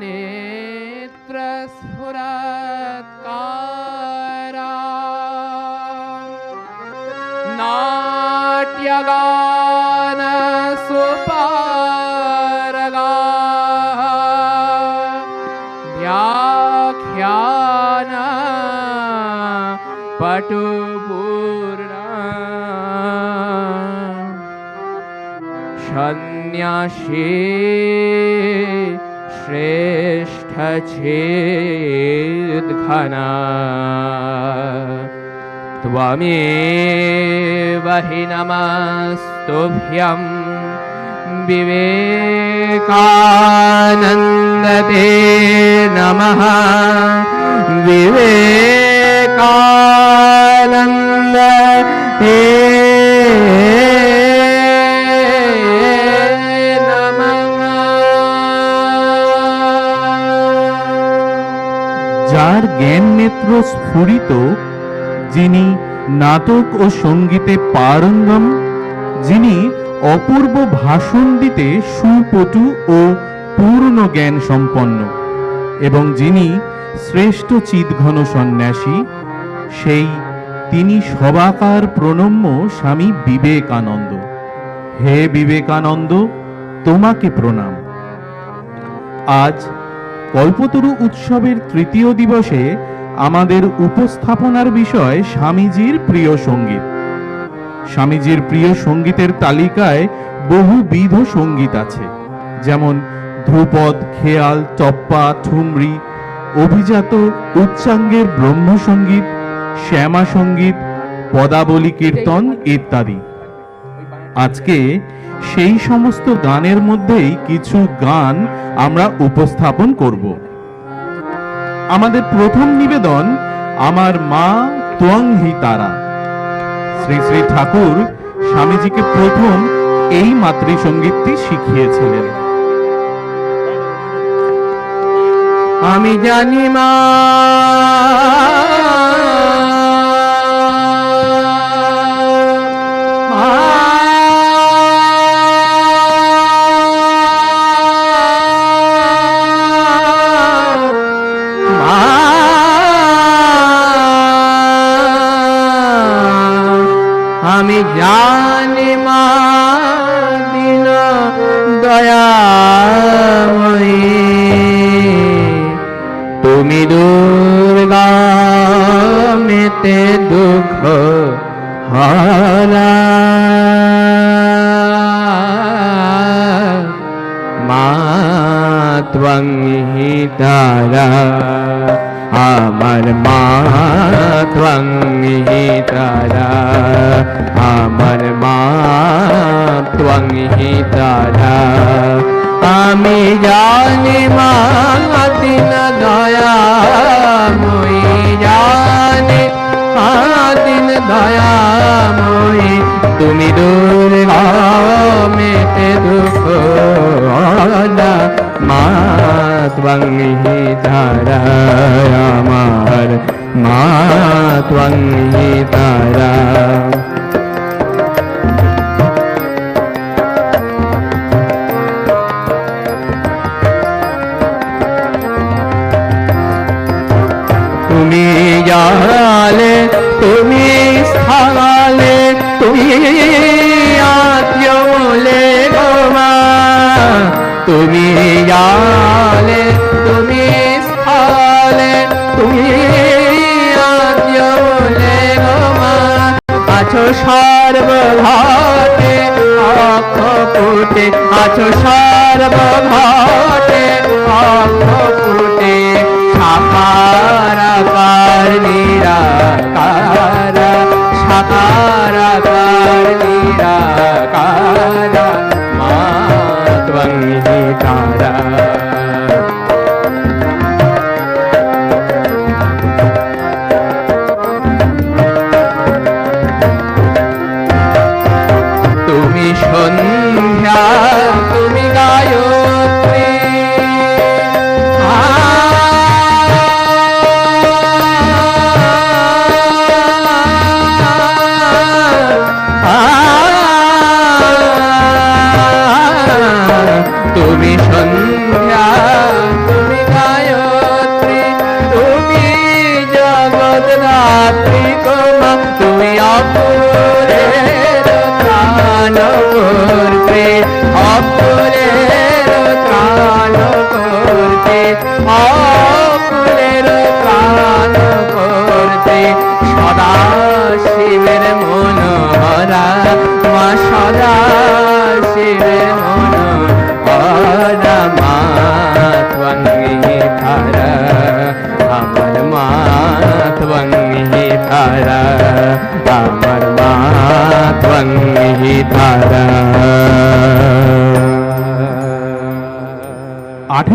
नेत्र स्फुरकार व्याख्यान पटुपुर् सन्न्यासी श्रेष्ठ श्रेष्ठछेद्घना त्वमेव वहि नमस्तुभ्यं विवेकानन्दते नमः। विवेका যার জ্ঞান নেত্র স্ফুরিত, যিনি নাটক ও সঙ্গীতে পারঙ্গম, যিনি অপূর্ব ভাষণ দিতে সুপটু ও পূর্ণ জ্ঞান সম্পন্ন, এবং যিনি শ্রেষ্ঠ চিদঘন সন্ন্যাসী, সেই তিনি সবাকার প্রণম্য স্বামী বিবেকানন্দ। হে বিবেকানন্দ, তোমাকে প্রণাম। আজ কল্পতরু উৎসবের তৃতীয় দিবসে আমাদের উপস্থাপনার বিষয় স্বামীজির প্রিয় সংগীত। স্বামীজির প্রিয় সঙ্গীতের তালিকায় বহুবিধ সংগীত আছে, যেমন ধ্রুপদ, খেয়াল টপ্পা ঠুমরি, অভিজাত উচ্চাঙ্গের ব্রহ্মসঙ্গীত শ্যামা সংগীত, পদাবলী কীর্তন ইত্যাদি। আজকে সেই সমস্ত গানের মধ্যেই কিছু গান আমরা উপস্থাপন করব। আমাদের প্রথম নিবেদন, আমার মা তোয়াংহি তারা। শ্রী শ্রী ঠাকুর স্বামীজিকে প্রথম এই মাতৃসঙ্গীতটি শিখিয়েছিলেন। আমি জানি মা মেতে দুঃখ হারা মা ত্বং হি তারা আমার মা ত্বং হি তারা আমার মা ত্বং হি তারা তুমি দুর্গা মেতে দুঃখ না মা তারা আমার মা তারা তুমি জালে তুমি আত্মলে গোমা তুমি জালে তুমি স্থালে তুমি আত্মলে গোমা আছো সর্বঘাটে অক্ষপুটে আছো সর্বঘাটে অক্ষপুটে সাকারাকার कार मा त्वं हिकार माध्वं हि धारा अमर माध्वं धारा आठ